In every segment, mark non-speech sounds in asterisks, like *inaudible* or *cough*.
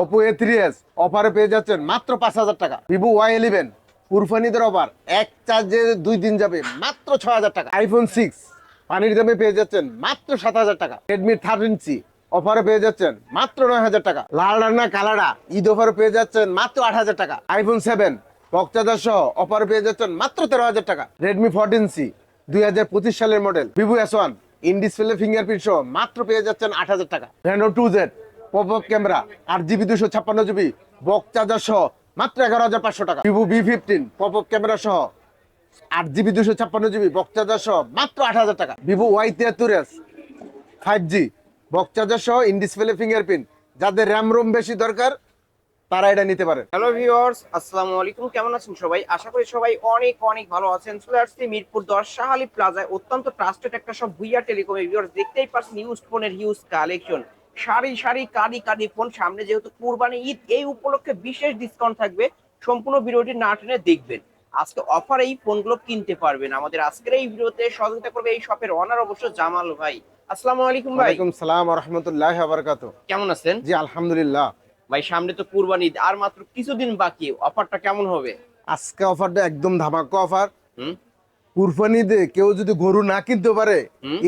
Oppo A three S অফারে পেয়ে যাচ্ছেন মাত্র পাঁচ হাজার টাকা। ভিভো ওয়াই ইলেভেন কুরফানিদের অফার এক চার্জে দুই দিন যাবে, মাত্র ছ হাজার টাকা। আইফোন সিক্স পানির দামে পেয়ে যাচ্ছেন মাত্র সাত হাজার টাকা। রেডমি থার্টিন সি অফারে পেয়ে যাচ্ছেন মাত্র নয় হাজার টাকা। লাল রান্না কালারা ঈদ অফারে পেয়ে যাচ্ছেন মাত্র আট হাজার টাকা। আইফোন সেভেন বক্সাদার সহ অফারে পেয়ে যাচ্ছেন মাত্র তেরো হাজার টাকা। রেডমি ফোরটিন সি দুই হাজার পঁচিশ সালের model Vivo S one in display fingerprint সহ মাত্র পেয়ে যাচ্ছেন আট হাজার টাকা। Reno two Z pop up camera আট জিবি দুশো ছাপ্পান্ন জিবি বক চার্জার সহ মাত্র এগারো হাজার পাঁচশো টাকা। Vivo B fifteen pop up camera সহ আট জিবি দুশো ছাপ্পান্ন জিবি বক চার্জার সহ মাত্র আট হাজার টাকা। ভিভো ওয়াই তিয়াত্তর S five G box charger সহ ইন ডিসপ্লে ফিঙ্গারপ্রিন্ট যাদের র্যাম রোম বেশি দরকার তারা এটা নিতে পারে। হ্যালো ভিউয়ার্স আসসালামু আলাইকুম কেমন আছেন সবাই? আশা করি সবাই অনেক অনেক ভালো আছেন। চলে আসছি মিরপুর দশ শাহালি প্লাজায় অত্যন্ত ট্রাস্টেড একটা সব ভুইয়া টেলিকমের ভিউয়ার্স দেখতেই পাচ্ছেন ইউজ ফোনের হিউজ কালেকশন সারি সারি কারি কারি ফোন সামনে যেহেতু কুরবানি ঈদ এই উপলক্ষে বিশেষ ডিসকাউন্ট থাকবে। সম্পূর্ণ ভিডিওটি না টেনে দেখবেন। আজকে অফার এই ফোনগুলো কিনতে পারবেন। আমাদের আজকের এই ভিডিওতে সহযোগিতা করবে এই শপের অনার অবশ্য জামাল ভাই। আসসালামু আলাইকুম ভাই। ওয়ালাইকুম সালাম রহমতুল্লাহ আবরকাত কেমন আছেন? জি আলহামদুলিল্লাহ। ভাই সামনে তো কুরবানি ঈদ আর মাত্র কিছুদিন বাকি। অফারটা কেমন হবে? আজকে অফারটা একদম ধামাকা অফার কুরবানিতে কেউ যদি গরু না কিনতে পারে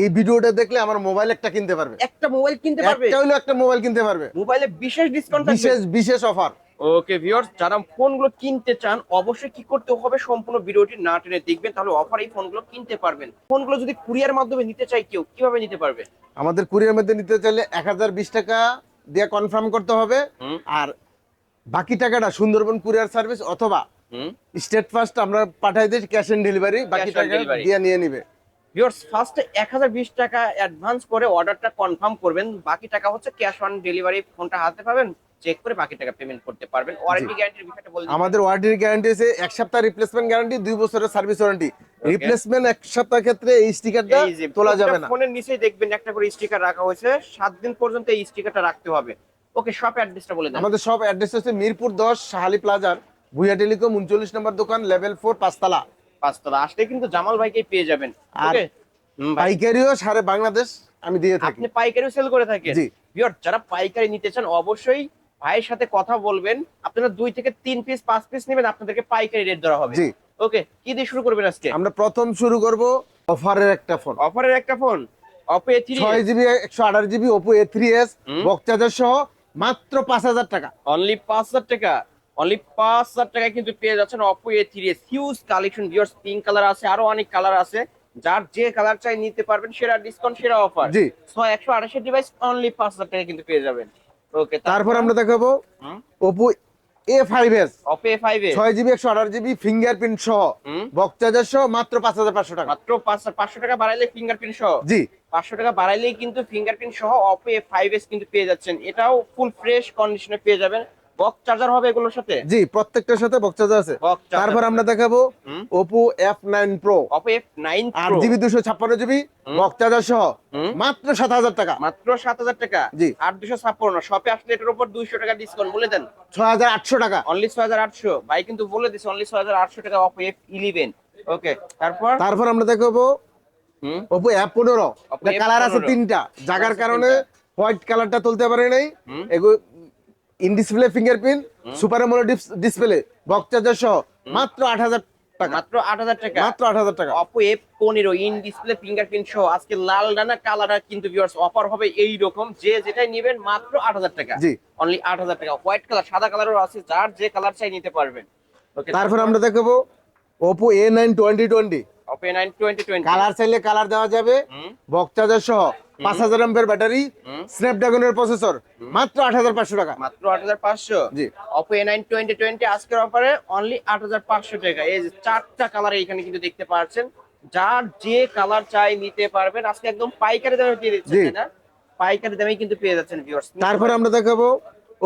এই ভিডিওটা দেখলে আমার মোবাইল একটা কিনতে পারবে। একটা মোবাইল কিনতে পারবে? একটা হইল একটা মোবাইল কিনতে পারবে। মোবাইলে বিশেষ ডিসকাউন্ট বিশেষ বিশেষ অফার ওকে ভিউয়ার্স যারা ফোনগুলো কিনতে চান অবশ্যই কি করতে হবে? সম্পূর্ণ ভিডিওটি না টেনে দেখবেন তাহলে অফার এই ফোনগুলো কিনতে পারবেন। ফোনগুলো যদি কুরিয়ার মাধ্যমে নিতে চাই কেউ কীভাবে নিতে পারবে? আমাদের কুরিয়ার মধ্যে নিতে চাইলে এক হাজার বিশ টাকা দিয়ে কনফার্ম করতে হবে। আর বাকি টাকাটা সুন্দরবন কুরিয়ার সার্ভিস অথবা স্টেট ফার্স্ট আমরা পাঠাই দিই ক্যাশ অন ডেলিভারি বাকি টাকা। দিয়ে নিয়ে নিবে। ভিউয়ার্স ফার্স্টে এক হাজার বিশ টাকা অ্যাডভান্স করে অর্ডারটা কনফার্ম করবেন বাকি টাকা হচ্ছে ক্যাশ অন ডেলিভারি ফোনটা হাতে পাবেন চেক করে বাকি টাকা পেমেন্ট করতে পারবেন। ওয়ারেন্টি গ্যারান্টির বিষয়টা বলে। আমাদের ওয়ারেন্টির গ্যারান্টি আছে এক সপ্তাহ রিপ্লেসমেন্ট গ্যারান্টি দুই বছরের সার্ভিস ওয়ারেন্টি রিপ্লেসমেন্ট এক সপ্তাহ ক্ষেত্রে এই স্টিকারটা তোলা যাবে না। ফোনের নিচেই দেখবেন একটা করে স্টিকার রাখা হয়েছে সাত দিন পর্যন্ত এই স্টিকারটা রাখতে হবে। ওকে শপ অ্যাড্রেসটা বলে দেন। আমাদের সব অ্যাড্রেস হচ্ছে মিরপুর দশ শাহালি প্লাজার ভুইয়া টেলিকম উনচল্লিশ নম্বর দোকান লেভেল ফোর পাঁচতলা। পাঁচতলা। আসলে কিন্তু জামাল ভাইকে পেয়ে যাবেন। আর। পাইকারিও সারে বাংলাদেশ আমি দিয়ে থাকি। আপনি পাইকারিও সেল করে থাকেন। জি। যারা পাইকারি নিতে চান অবশ্যই ভাইয়ের সাথে কথা বলবেন। আপনারা দুই থেকে তিন পিস পাঁচ পিস নেবেন আপনাদেরকে পাইকারি রেট ধরা হবে। জি। ওকে কি দিয়ে শুরু করবেন আজকে? আমরা প্রথম শুরু করব অফারের একটা ফোন। অফারের একটা ফোন। অপো এ থ্রি ছয় জিবি একশো আঠাশ GB Oppo A three S হুম। সহ মাত্র পাঁচ হাজার টাকা। অনলি পাঁচ হাজার টাকা। অনলি পাঁচ হাজার টাকায় কিন্তু পেয়ে যাচ্ছেন Oppo A three S huge collection viewers pink colour আছে আরও অনেক কালার আছে। যার যে কালার চাই নিতে পারবেন সেরা ডিসকাউন্ট সেরা অফার জি। ছয় একশো আঠাশের ডিভাইস অনলি পাঁচ হাজার টাকা কিন্তু পেয়ে যাবেন। ওকে তারপর আমরা দেখাবো Oppo A five S Oppo A five A ছয় জিবি একশো আঠাশ জিবি ফিঙ্গারপ্রিন্ট সহ। হুম। বক্সাজার সহ মাত্র পাঁচ হাজার পাঁচশো টাকা। মাত্র পাঁচ- পাঁচশো টাকা বাড়াইলে ফিঙ্গারপ্রিন্ট সহ। জি। পাঁচশো টাকা বাড়াইলেই কিন্তু ফিঙ্গারপ্রিন্ট সহ অপো এ ফাইভ এস কিন্তু পেয়ে যাচ্ছেন। এটাও ফুল ফ্রেশ কন্ডিশনে পেয়ে যাবেন। বক্স চার্জার হবে এগুলোর সাথে? জি প্রত্যেকটার সাথে বক্সাজার আছে। বক্স তারপর আমরা দেখাবো nine pro Oppo F nine আট জিবি দুশো ছাপ্পান্ন জিবি সহ। মাত্র সাত হাজার টাকা। মাত্র সাত হাজার টাকা? জি। আট দুশো ছাপ্পান্ন। শপে আসলে এটার উপর দুইশো টাকা ডিসকাউন্ট বলে দেন। ছয় হাজার আটশো টাকা। অনলি ছয় হাজার আটশো। ভাই কিন্তু বলে দিচ্ছে অনলি ছয় হাজার আটশো টাকা অপো এফ ইলেভেন ওকে তারপর? তারপর আমরা দেখাবো Oppo কালার আছে তিনটা। জাগার কারণে হোয়াইট কালারটা তুলতে পারে নাই। এগুলো in display fingerprint super AMOLED display box charger সহ মাত্র আট হাজার টাকা। মাত্র আট হাজার টাকা। মাত্র আট হাজার টাকা। অপো এফ পনেরো ইন ডিসপ্লে ফিঙ্গারপ্রিন্ট সহ আজকে লাল ডানা কালার কিন্তু ভিউয়ার্স অফার হবে এই রকম যে যেটাই নেবেন মাত্র আট হাজার টাকা। জি। অনলি আট হাজার টাকা। হোয়াইট কালার সাদা কালারও আছে যার যে কালার চাই নিতে পারবেন। তারপর আমরা দেখাবো Oppo A nine twenty twenty Oppo nine twenty twenty colour চাইলে কালার দেওয়া যাবে। হুম। বক্সাজার সহ পাঁচ হাজার এমপের ব্যাটারি। স্ন্যাপড্রাগনের প্রসেসর মাত্র আট হাজার পাঁচশো টাকা। মাত্র আট হাজার পাঁচশো? জি। Oppo A nine twenty twenty আজকের অফারে অনলি আট হাজার পাঁচশো টাকা। এই যে চারটা কালার এখানে কিন্তু দেখতে পাচ্ছেন যার যে কালার চাই নিতে পারবেন। আজকে একদম পাইকারি দামে তাই না? পাইকারি দামে কিন্তু পেয়ে যাচ্ছেন ভিউয়ার্স তারপরে আমরা দেখাবো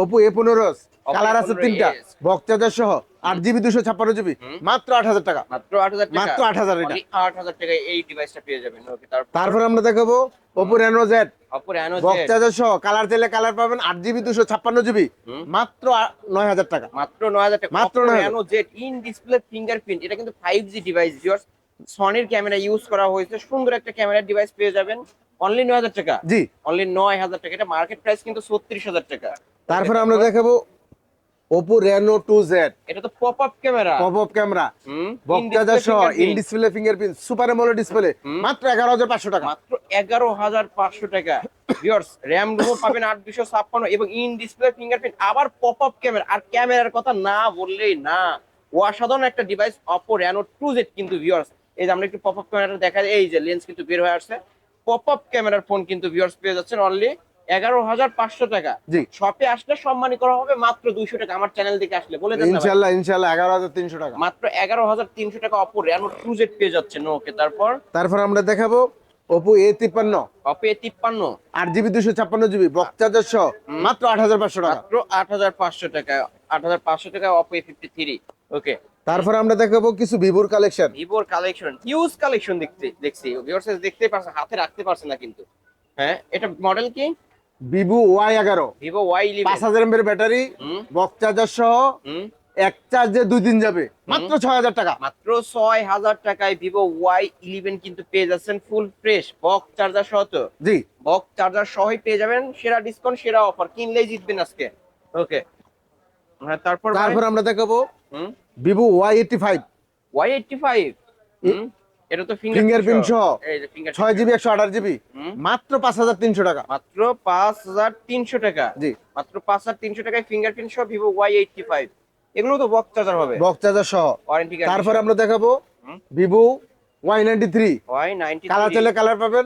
ওপো এ পনেরো কালার আছে তিনটা। বক্তাদের সহ। আট জিবি দুশো ছাপ্পান্ন জিবি? মাত্র আট হাজার টাকা। মাত্র আট হাজার টাকা। মাত্র 8,000 এটা। Only 8,000 টাকায় এই ডিভাইসটা পেয়ে যাবেন। ওকে তারপর আমরা দেখাবো Oppo Reno Z Oppo Reno Z box charger সহ কালার চাইলে কালার পাবেন আট জিবি দুশো ছাপ্পান্ন জিবি। মাত্র নয় হাজার টাকা। মাত্র 9000 টাকা। মাত্র মাত্র 9,000 Reno Z in display fingerprint এটা কিন্তু 5G ডিভাইস ভিউয়ার্স সনির ক্যামেরা ইউজ করা হয়েছে। সুন্দর একটা ক্যামেরা ডিভাইস পেয়ে যাবেন। অনলি নয় হাজার টাকা। জি। অনলি নয় হাজার টাকা। এটা মার্কেট প্রাইস কিন্তু ছত্রিশ হাজার টাকা। তারপরে আমরা দেখাবো ওপো রেনো টু জেড এটা তো pop up camera pop up camera box charger সহ in display fingerprint super AMOLED display মাত্র এগারো হাজার পাঁচশো টাকা। মাত্র এগারো হাজার পাঁচশো টাকা। ভিউয়ার্স র্যাম রোমও পাবেন আট দুশো ছাপ্পান্ন এবং ইন ডিসপ্লে ফিঙ্গারপ্রিন্ট আবার পপ আপ ক্যামেরা আর ক্যামেরার কথা না বললেই না। অসাধারণ একটা device Oppo Reno two Z কিন্তু ভিউয়ার্স এই যে আমরা একটু পপ আপ ক্যামেরাটা দেখা এই যে লেন্স কিন্তু বের হয়ে আসছে। পপ আপ ক্যামেরার ফোন কিন্তু ভিউয়ার্স পেয়ে যাচ্ছেন অনলি এগারো হাজার পাঁচশো টাকা। জি। শপে আসলে সম্মানী করা হবে মাত্র দুইশো টাকা আমার চ্যানেল থেকে আসলে। বলে দেন ইনশাল্লাহ ইনশাল্লাহ এগারো হাজার তিনশো টাকা। মাত্র এগারো হাজার তিনশো টাকা অপো র্যানো টু জেড পেয়ে যাচ্ছেন ওকে তারপর? তারপর আমরা দেখাবো ওপো এ তিপ্পান্ন। অপো এ তিপ্পান্ন। আট জিবি দুশো ছাপ্পান্ন জিবি বক্তাজার সহ। মাত্র আট হাজার পাঁচশো টাকা। মাত্র আট হাজার পাঁচশো টাকা আট হাজার পাঁচশো টাকা Oppo A fifty three okay তারপর আমরা দেখাবো কিছু ভিভোর কালেকশন ভিভোর কালেকশন হিউজ কালেকশন দেখতে দেখছি। ভিউয়ার্স দেখতে পারছে হাতে রাখতে পারছে না কিন্তু। হ্যাঁ এটা মডেল কি? ভিভো ওয়াই এগারো। ভিভো ওয়াই পাঁচ হাজার এমএর ব্যাটারি হুম। বক্তাজার সহ এক চার্জে দুই দিন যাবে। মাত্র ছয় হাজার টাকা। মাত্র ছয় হাজার টাকায় ভিভো ওয়াই ইলেভেন কিন্তু পেয়ে যাচ্ছেন ফুল ফ্রেশ বক্স চার্জার সহ তো? জি। বক্স চার্জার সহই পেয়ে যাবেন। সেরা ডিসকাউন্ট সেরা অফার কিনলেই জিতবেন আজকে। ওকে হ্যাঁ তারপর তারপর আমরা দেখাবো Vivo Y eighty five Y eighty five এটা তো Fingerprint সহ। ছয় জিবি একশো আঠাশ জিবি মাত্র পাঁচ হাজার তিনশো টাকা। মাত্র পাঁচ হাজার তিনশো টাকা। জি। মাত্র পাঁচ হাজার তিনশো টাকায় ফিঙ্গারপ্রিন্ট সহ ভিভো ওয়াই এইটটি ফাইভ এগুলো তো বক্স চার্জার হবে। বক্তাজার সহ। ওয়ারেন্টি তারপর আমরা দেখাবো Vivo Y ninety three Y ninety colour চাইলে কালার পাবেন।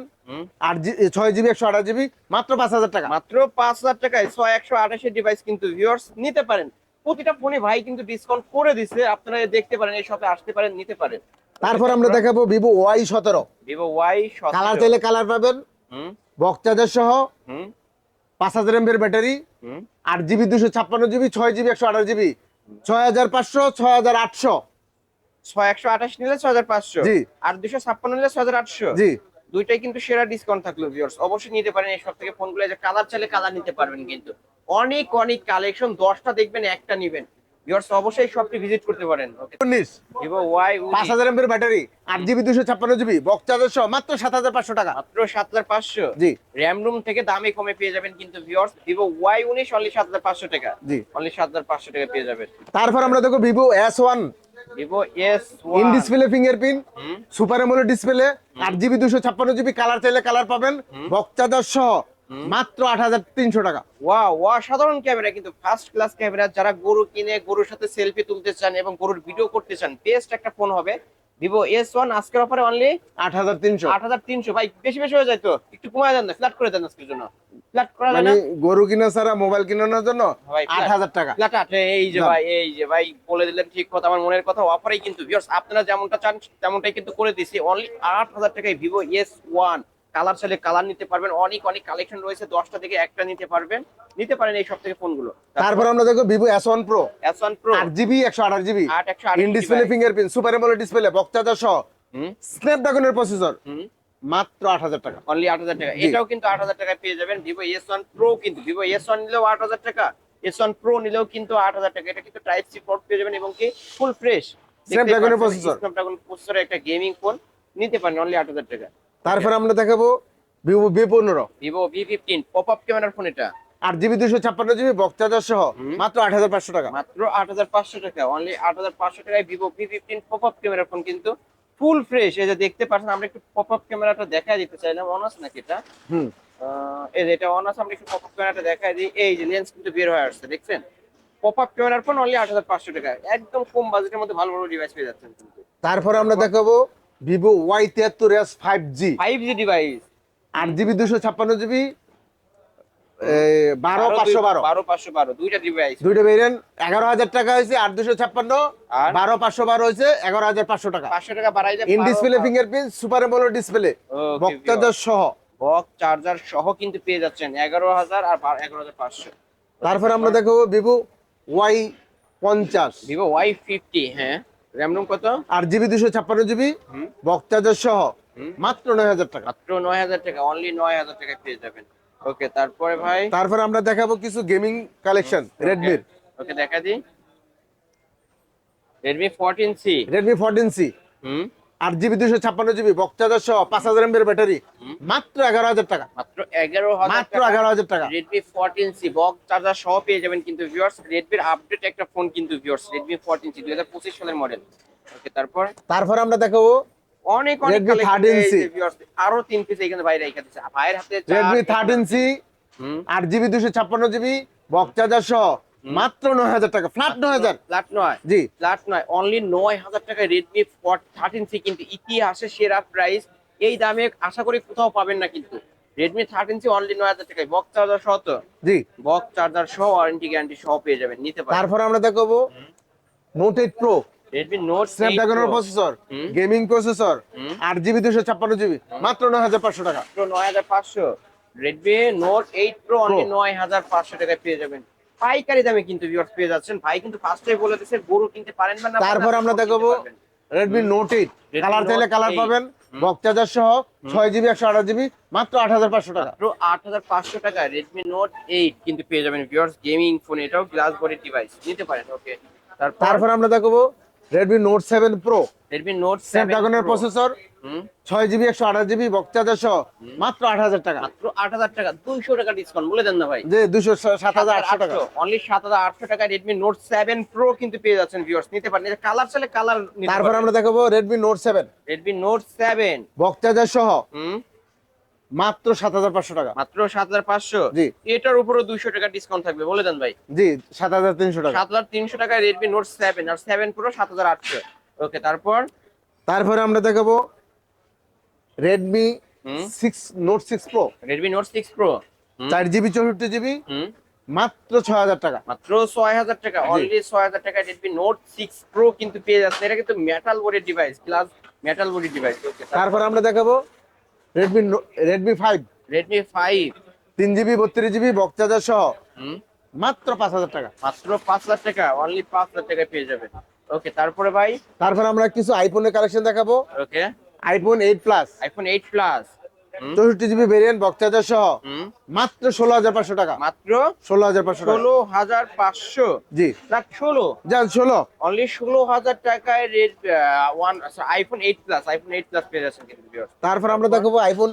আট জি ছয় জিবি একশো আঠাশ জিবি মাত্র পাঁচ হাজার টাকা। মাত্র পাঁচ হাজার টাকায় ছয় একশো আঠাশের ডিভাইস কিন্তু ভিউয়ার্স নিতে পারেন। প্রতিটা ফোনে ভাই কিন্তু ডিসকাউন্ট করে দিছে। আপনারা দেখতে পারেন এই শপে আসতে পারেন নিতে পারেন। তারপর আমরা দেখাবো ভিভো ওয়াই সতেরো। ভিভো ওয়াই কালার চাইলে কালার পাবেন। হুম। বক্তাজার সহ। পাঁচ হাজার এমবির ব্যাটারি। আট জিবি দুশো ছাপ্পান্ন জিবি ছয় জিবি একশো আঠাশ জিবি ছয় হাজার পাঁচশো ছয় হাজার আটশো। ছয় একশো আঠাশ নিলে ছয় হাজার পাঁচশো। জি। আর দুশো ছাপ্পান্ন নিলে ছয় হাজার আটশো। জি। দুইটাই কিন্তু সেরা ডিসকাউন্ট থাকল ভিউয়ার্স অবশ্যই নিতে পারেন এই সব থেকে ফোনগুলো যে কালার চাইলে কালার নিতে পারবেন কিন্তু। অনেক অনেক কালেকশন দশটা দেখবেন একটা নিবেন। ভিউয়ার্স অবশ্যই ভিজিট করতে পারেন। ওকে উনিশ। ভিভো ওয়াই পাঁচ হাজার ব্যাটারি আট জিবি দুশো ছাপ্পান্ন জিবি সহ মাত্র সাত হাজার পাঁচশো টাকা। মাত্র সাত হাজার পাঁচশো। জি। র্যাম রুম থেকে দামে কমে পেয়ে যাবেন কিন্তু ভিউয়ার্স ভিভো ওয়াই উনিশ অনলি সাত হাজার পাঁচশো টাকা। জি। অনলি সাত হাজার পাঁচশো টাকা পেয়ে যাবেন। তারপর আমরা দেখো Vivo S one Vivo S in display fingerprint hmm. Super display আট জিবি দুশো ছাপ্পান্ন জিবি কালার চাইলে কালার পাবেন। সহ মাত্র আট হাজার তিনশো টাকা। ওয়াও অসাধারণ ক্যামেরা কিন্তু ফার্স্ট ক্লাস ক্যামেরা। যারা গরু কিনে গরুর সাথে সেলফি তুলতে চান এবং গরুর ভিডিও করতে চান বেস্ট একটা ফোন হবে ভিভো এস ওয়ান আজকের অফারে অনলি আট হাজার তিনশো। আট হাজার তিনশো। ভাই বেশি বেশি হয়ে যায় তো? একটু কমায় দেন না ফ্ল্যাট করে দেন আজকের জন্য। ফ্ল্যাট করা মানে গরু কিনা ছাড়া মোবাইল কিনানোর জন্য আট হাজার টাকা। ফ্ল্যাট আট এই যে ভাই এই যে ভাই বলে দিলেন ঠিক কথা আমার মনের কথা অফারেই কিন্তু। ভিউয়ার্স আপনারা যেমনটা চান তেমনটাই কিন্তু করে দিছি। অনলি আট হাজার টাকায় ভিভো এস ওয়ান কালার চাইলে কালার নিতে পারবেন। অনেক অনেক কালেকশন রয়েছে। দশটা থেকে একটা নিতে পারবেন। নিতে পারেন এই সব থেকে ফোনগুলো। তারপর আমরা দেখো Vivo S one pro S one pro আট জিবি একশো আঠাশ জিবি। আট একশো in display fingerprint super AMOLED display বক্তাজার সহ। স্ন্যাপড্রাগনের প্রসেসর হুম। মাত্র আট হাজার টাকা। অনলি আট হাজার টাকা। এটাও কিন্তু আট হাজার টাকায় পেয়ে যাবেন। ভিভো এস ওয়ান প্রো কিন্তু। ভিভো এস ওয়ান নিলেও আট হাজার টাকা। এস ওয়ান প্রো নিলেও কিন্তু আট হাজার টাকা। এটা কিন্তু টাইপ সি পোর্ট পেয়ে যাবেন এবং কি ফুল ফ্রেশ এর processor। স্ন্যাপড্রাগন প্রসেসরের একটা গেমিং ফোন নিতে পারেন অনলি আট হাজার টাকা। তারপর আমরা দেখাবো ভিভো বি পনেরো। Vivo V fifteen pop up ক্যামেরার ফোন এটা। আট জিবি দুশো ছাপ্পান্ন জিবি বক্তাজার সহ মাত্র আট হাজার পাঁচশো টাকা। মাত্র আট হাজার পাঁচশো টাকা অনলি আট হাজার পাঁচশো টাকায় Vivo V fifteen pop up ক্যামেরার ফোন কিন্তু ফুল ফ্রেশ এই যে দেখতে পাচ্ছেন আমরা একটু পপ আপ ক্যামেরাটা দেখা দিতে চাইলাম অনার্স নাকি এটা? হুম। এই যে এটা অনার্স আমরা একটু পপ আপ ক্যামেরাটা দেখাই দিই। এই যে লেন্স কিন্তু বের হয়ে আসছে দেখছেন? পপ আপ ক্যামেরার ফোন অনলি আট হাজার পাঁচশো টাকা একদম কম বাজেটের মধ্যে ভালো ভালো ডিভাইস পেয়ে যাচ্ছেন কিন্তু। তারপর আমরা দেখাবো ভিভো ওয়াই তিয়াত্তর S five G five G device আট জিবি দুশো ছাপ্পান্ন জিবি বারো পাঁচশো বারো। বারো পাঁচশো বারো দুইটা ডিভাইস দুইটা বেরিয়েন্ট এগারো হাজার টাকা হয়েছে আট দুশো ছাপ্পান্ন আর? বারো পাঁচশো বারো হয়েছে এগারো হাজার পাঁচশো টাকা। পাঁচশো টাকা বাড়াই in display fingerprint super AMOLED display box charger সহ। বক্স চার্জার সহ কিন্তু পেয়ে যাচ্ছেন এগারো হাজার আর এগারো হাজার পাঁচশো। তারপর আমরা দেখাবো ভিভো ওয়াই পঞ্চাশ। ভিভো ওয়াই ফিফটি হ্যাঁ। র্যাম রুম কত? আট জিবি দুশো ছাপ্পান্ন জিবি হুম। বক্তাজার সহ। মাত্র নয় হাজার টাকা। মাত্র নয় হাজার টাকা অনলি নয় হাজার টাকা পেয়ে যাবেন। ওকে তারপরে ভাই? তারপর আমরা দেখাবো কিছু গেমিং কালেকশন রেডমির ওকে দেখা দিই। Redmi fourteen C Redmi fourteen C হুম। আট জিবি দুশো ছাপ্পান্ন জিবি বক্তাদার সহ পাঁচ হাজার এমবির ব্যাটারি। মাত্র এগারো হাজার টাকা। মাত্র এগারো মাত্র এগারো হাজার টাকা। Redmi fourteen C box charger সহ পেয়ে যাবেন কিন্তু ভিউয়ার্স রেডমির আপডেট একটা ফোন কিন্তু ভিউয়ার্স রেডমি ফোরটিন সি দুই হাজার পঁচিশ সালের মডেল ওকে তারপর? তারপর আমরা দেখাবো অনেক অনেক Redmi collection 13C আরও তিন পিস এখানে বাইরে রেখে দিচ্ছে ভাইয়ের হাতে রেডমি থার্টিন সি আট জিবি দুশো ছাপ্পান্ন জিবি বক্তাদার সহ মাত্র নয় হাজার টাকা ফ্ল্যাট নয় হাজার। ফ্ল্যাট নয় জি। ফ্ল্যাট নয় অনলি নয় হাজার টাকা রেডমি থার্টিন সি কিন্তু ইতিহাসে সেরা প্রাইস এই দামে আশা করি কোথাও পাবেন না কিন্তু। রেডমি থার্টিন সি অনলি নয় হাজার টাকায় বক্স চার্জার সহ তো? জি। বক্স চার্জার সহ ওয়ারেন্টি গ্যারান্টি সহ পেয়ে যাবেন নিতে পারেন। তারপর আমরা দেখাবো note eight pro Redmi note স্ন্যাপড্রাগনের processor gaming processor. আট জিবি দুশো ছাপ্পান্ন জিবি মাত্র নয় হাজার পাঁচশো টাকা। নয় হাজার পাঁচশো। Redmi note eight pro only. নয় হাজার পাঁচশো টাকায় পেয়ে যাবেন। পাইকারি দামে কিন্তু ভিউয়ার্স পেয়ে যাচ্ছেন। ভাই কিন্তু ফার্স্টে বলে দিয়েছে গরু কিনতে পারেন না তারপর আমরা দেখাবো Redmi Redmi note eight colour চাইলে কালার পাবেন। বক্তাজার সহ ছয় জিবি একশো আঠাশ জিবি মাত্র আট হাজার পাঁচশো টাকা। মাত্র আট হাজার পাঁচশো টাকা রেডমি নোট এইট কিন্তু পেয়ে যাবেন ভিউয়ার্স গেমিং ফোন এটাও গ্লাস বডি ডিভাইস নিতে পারেন ওকে তারপর আমরা দেখাবো Redmi note seven pro Redmi note স্ন্যাপড্রাগনের processor ছয় জিবি একশো আঠাশ জিবি বক্তাজার সহ। মাত্র আট হাজার টাকা। মাত্র আট হাজার টাকা। দুইশো টাকা ডিসকাউন্ট বলে দেন না ভাই। যে দুশো সাত হাজার আটশো টাকা। অনলি সাত হাজার আটশো টাকা রেডমি নোট সেভেন প্রো কিন্তু পেয়ে যাচ্ছেন ভিউয়ার্স নিতে পারেন। কালার চাইলে কালার তারপর আমরা দেখাবো Redmi note seven Redmi note seven box charger সহ। মাত্র সাত হাজার পাঁচশো টাকা। মাত্র সাত হাজার পাঁচশো? জি। এটার উপরও দুইশো টাকা ডিসকাউন্ট থাকবে বলে দেন ভাই। জি সাত হাজার তিনশো টাকা। সাত হাজার তিনশো টাকায় রেডমি নোট সেভেন আর সেভেন প্রো সাত হাজার আটশো। ওকে তারপর? তারপরে আমরা দেখাবো Redmi six note six pro Redmi note six pro চার জিবি চৌষট্টি জিবি মাত্র ছয় হাজার টাকা। মাত্র ছয় হাজার টাকা। অলরেডি ছয় হাজার টাকা রেডমি নোট সিক্স প্রো কিন্তু পেয়ে যাচ্ছে এটা কিন্তু metal body device plus metal body device তারপর আমরা দেখাবো Redmi Redmi five Redmi five তিন জিবি বত্রিশ জিবি বক্তাজার সহ। হুম। মাত্র পাঁচ হাজার টাকা। মাত্র পাঁচ লাখ টাকা অনলি পাঁচ লাখ টাকা পেয়ে যাবে। ওকে তারপরে ভাই? তারপর আমরা কিছু আইফোনের কালেকশন দেখাবো। Okay iPhone eight plus iPhone eight plus চৌষট্টি জিবি ভেরিয়েন্ট বক্তাজার সহ। মাত্র ষোলো হাজার পাঁচশো টাকা। মাত্র ষোলো হাজার পাঁচশো ষোলো হাজার পাঁচশো? জি। লাখ ষোলো। যান ষোলো। অনলি ষোলো হাজার টাকায় red one iPhone eight plus iPhone eight plus পেয়ে যাচ্ছেন তারপর আমরা দেখাবো আইফোন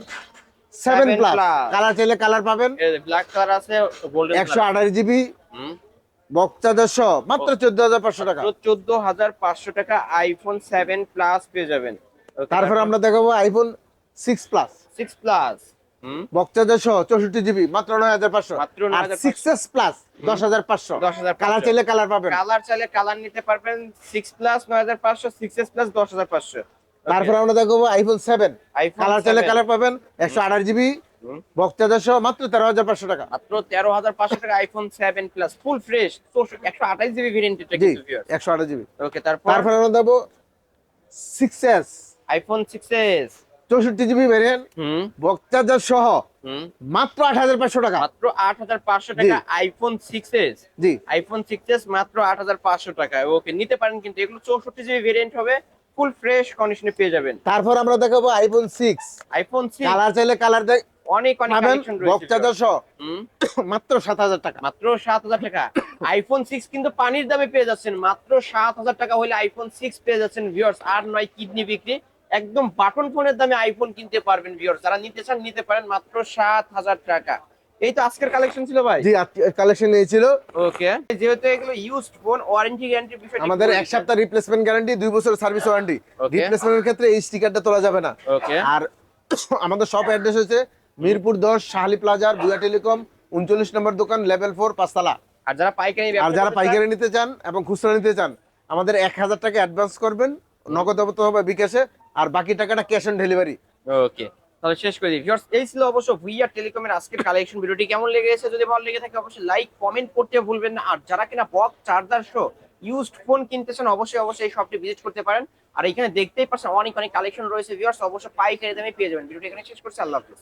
সেভেন প্লাস কালার চাইলে কালার পাবেন। ব্ল্যাক কালার আছে একশো আঠাশ জিবি। বক্তাজার সহ। মাত্র চোদ্দ হাজার পাঁচশো টাকা। চোদ্দ হাজার পাঁচশো টাকা আইফোন সেভেন প্লাস পেয়ে যাবেন। তারপর আমরা দেখাবো iPhone six plus six plus হুম? বক্তাজার সহ চৌষট্টি জিবি মাত্র নয় হাজার পাঁচশো। মাত্র আর 9,500 সিক্স এস প্লাস দশ হাজার পাঁচশো। 10,500 কালার চাইলে কালার পাবেন। কালার চাইলে কালার নিতে পারবেন। সিক্স প্লাস নয় হাজার পাঁচশো সিক্স এস প্লাস দশ হাজার পাঁচশো। তারপর আমরা দেখাবো আইফোন সেভেন iPhone কালার চাইলে কালার পাবেন। একশো আঠাশ জিবি হুম। বক্তাজার সহ মাত্র তেরো হাজার পাঁচশো টাকা। মাত্র তেরো হাজার পাঁচশো টাকা iPhone seven plus full fresh একশো আঠাশ জিবি ভেরিয়েন্ট একশো আঠাশ জিবি ওকে তারপর? তারপর আমরা দেবো six S iPhone six S চৌষট্টি জিবি ভেরিয়েন্ট হুম। বক্তাজার সহ হুম। মাত্র আট হাজার পাঁচশো টাকা। মাত্র আট হাজার পাঁচশো টাকা আইফোন সিক্স এস জি। আইফোন সিক্স এস মাত্র আট হাজার পাঁচশো টাকায় ওকে নিতে পারেন কিন্তু এগুলো চৌষট্টি জিবি ভেরিয়েন্ট হবে ফুল ফ্রেশ কন্ডিশনে পেয়ে যাবেন। তারপর আমরা দেখাবো iPhone six iPhone six colour চাইলে কালার অনেক অনেক কালেকশন রয়েছে। *coughs* মাত্র সাত হাজার টাকা। মাত্র সাত হাজার টাকা। *coughs* আইফোন সিক্স কিন্তু পানির দামে পেয়ে যাচ্ছেন। মাত্র সাত হাজার টাকা হলে আইফোন সিক্স পেয়ে যাচ্ছেন ভিউয়ার্স আর নয় কিডনি বিক্রি। একদম বাটন ফোনের দামে আইফোন কিনতে পারবেন ভিউয়ার্স যারা নিতে চান নিতে পারেন মাত্র সাত হাজার টাকা। এই তো আজকের কালেকশন ছিল ভাই। জি কালেকশন নিয়েছিল ওকে যেহেতু এগুলো ইউজড ফোন ওয়ারেন্টি গ্যারান্টি বিষয় আমাদের এক সপ্তাহ রিপ্লেসমেন্ট গ্যারান্টি দুই বছর সার্ভিস ওয়ারেন্টি রিপ্লেসমেন্টের ক্ষেত্রে এই স্টিকারটা তোলা যাবে না। ওকে আর *coughs* আমাদের শপ অ্যাড্রেস হচ্ছে মিরপুর দশ শাহালি প্লাজার বুয়া টেলিকম উনচল্লিশ নম্বর দোকান লেভেল ফোর পাঁচতলা। আর যারা পাইকারি আর যারা পাইকারি নিতে চান এবং খুচরা নিতে চান আমাদের এক হাজার টাকা অ্যাডভান্স করবেন। নগদ হবে বিকাশে। আর বাকি টাকাটা ক্যাশ অন ডেলিভারি ওকে তাহলে শেষ করে দিই। ভিউয়ার্স এই ছিল অবশ্য ভিআর টেলিকমের আজকের কালেকশন ভিডিওটি কেমন লেগেছে? যদি ভালো লেগে থাকে, অবশ্যই লাইক কমেন্ট করতে ভুলবেন না। আর যারা কিনা বক্স চার্জার শো ইউজড ফোন কিনতে চান অবশ্যই অবশ্যই এই শপটি ভিজিট করতে পারেন। আর এখানে দেখতেই পাচ্ছেন, অনেক অনেক কালেকশন রয়েছে। ভিউয়ার্স অবশ্যই পাইকারি দামে পেয়ে যাবেন। ভিডিওটি এখানে শেষ করছি। আল্লাহ হাফিজ।